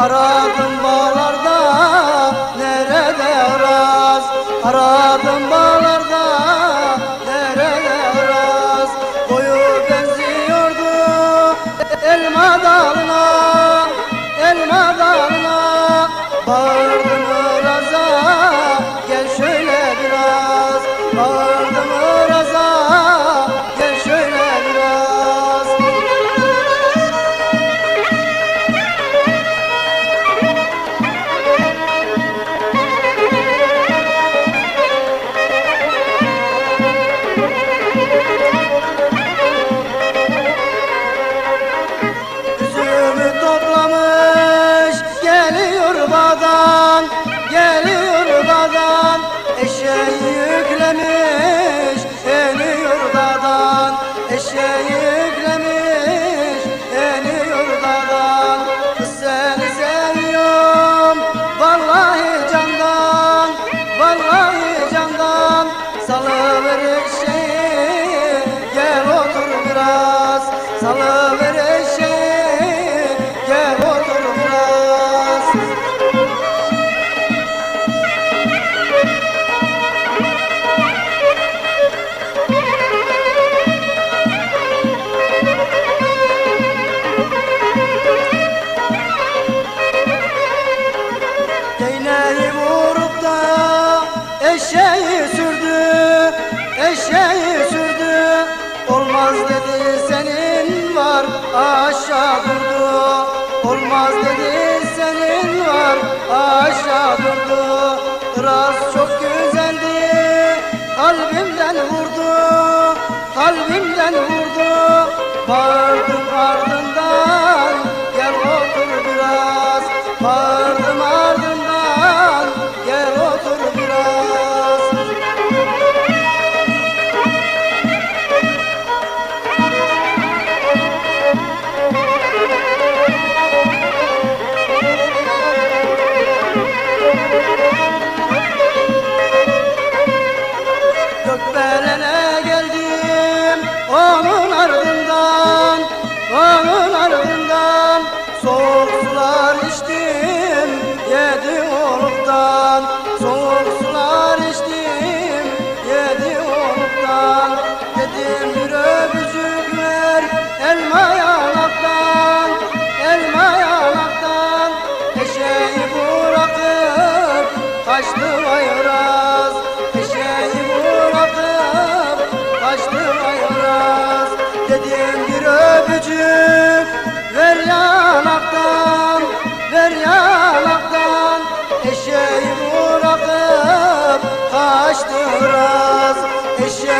Aradım bağlarda nerede araz Aradım bağlarda nerede araz Boyu benziyordu elma dalına Elma dalına. Bağırdım araza Gel şöyle biraz. Bağır Salıver eşeğe gel otur biraz. Salıver eşeğe gel otur eşeği sür neşe Yeah.